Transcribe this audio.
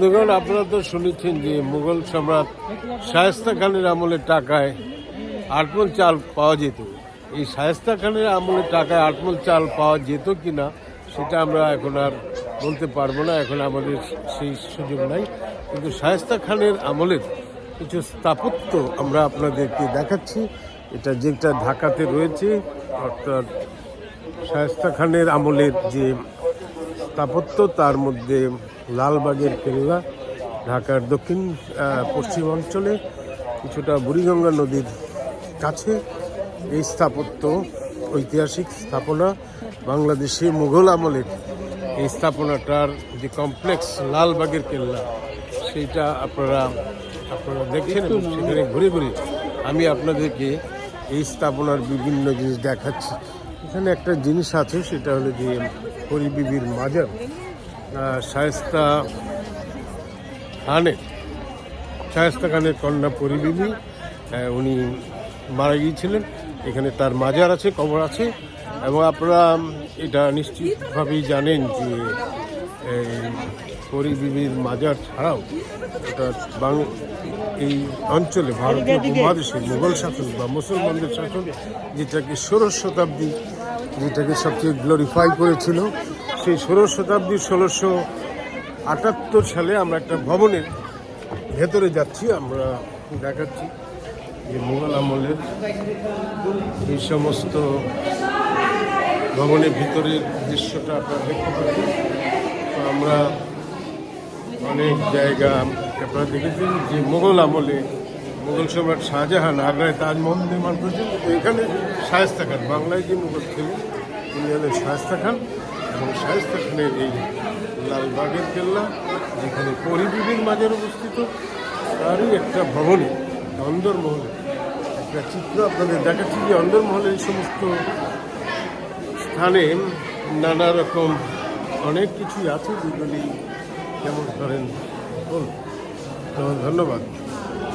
বন্ধুগণ, আপনারা তো শুনেছেন যে মুঘল সম্রাট শায়েস্তা খানের আমলের টাকায় আটমল চাল পাওয়া যেত। এই শায়েস্তা খানের আমলের টাকায় আটমল চাল পাওয়া যেত কি না সেটা আমরা এখন আর বলতে পারব না। এখন আমাদের সেই সুযোগ নাই। কিন্তু শায়েস্তা খানের আমলের কিছু স্থাপত্য আমরা আপনাদেরকে দেখাচ্ছি। এটা যেটা ঢাকাতে রয়েছে, অর্থাৎ শায়েস্তা খানের আমলের যে স্থাপত্য, তার মধ্যে লালবাগের কেল্লা ঢাকার দক্ষিণ পশ্চিম অঞ্চলে কিছুটা বুড়িগঙ্গা নদীর কাছে এই স্থাপত্য, ঐতিহাসিক স্থাপনা, বাংলাদেশে মুঘল আমলের এই স্থাপনাটার যে কমপ্লেক্স লালবাগের কেল্লা, সেইটা আপনারা আপনারা দেখছেন সেখানে ঘুরে ঘুরে আমি আপনাদেরকে এই স্থাপনার বিভিন্ন জিনিস দেখাচ্ছি। এখানে একটা জিনিস আছে, সেটা হলো যে হরিবিবির মাজার। শায়েস্তা খানের শায়েস্তা খানের কন্যা পরিবিবি উনি মারা গিয়েছিলেন। এখানে তার মাজার আছে কবর আছে এবং আপনারা এটা নিশ্চিতভাবেই জানেন যে পরিবিবির মাজার ছাড়াও এটা বাং এই অঞ্চলে ভারতীয় উপমহাদেশে মুঘল শাসন বা মুসলমানদের শাসন যেটাকে ষোড়শ শতাব্দী যেটাকে সবচেয়ে গ্লোরিফাই করেছিল সেই ষোড়শ শতাব্দীর ষোলোশো আটাত্তর সালে আমরা একটা ভবনের ভেতরে যাচ্ছি, আমরা দেখাচ্ছি যে মুঘল আমলের এই সমস্ত ভবনের ভিতরের দৃশ্যটা আপনারা দেখতে তো আমরা অনেক জায়গা আপনারা দেখেছেন যে মুঘল আমলে মুঘল সম্রাট শাহজাহান আগ্রায় তাজমহল নির্মাণ করেছেন। এখানে শায়েস্তা খান, বাংলায় যে মুঘল ছিলেন, তিনি হলেন শায়েস্তা খান। এবং এই লালবাগের কেল্লা, যেখানে পরিবিবির মাঝের অবস্থিত, তারই একটা ভবনে অন্দরমহলে একটা চিত্র আপনাদের দেখাচ্ছি যে অন্দরমহলে এই সমস্ত স্থানে নানা রকম অনেক কিছুই আছে যেগুলি যেমন ধরেন বলুন। ধন্যবাদ।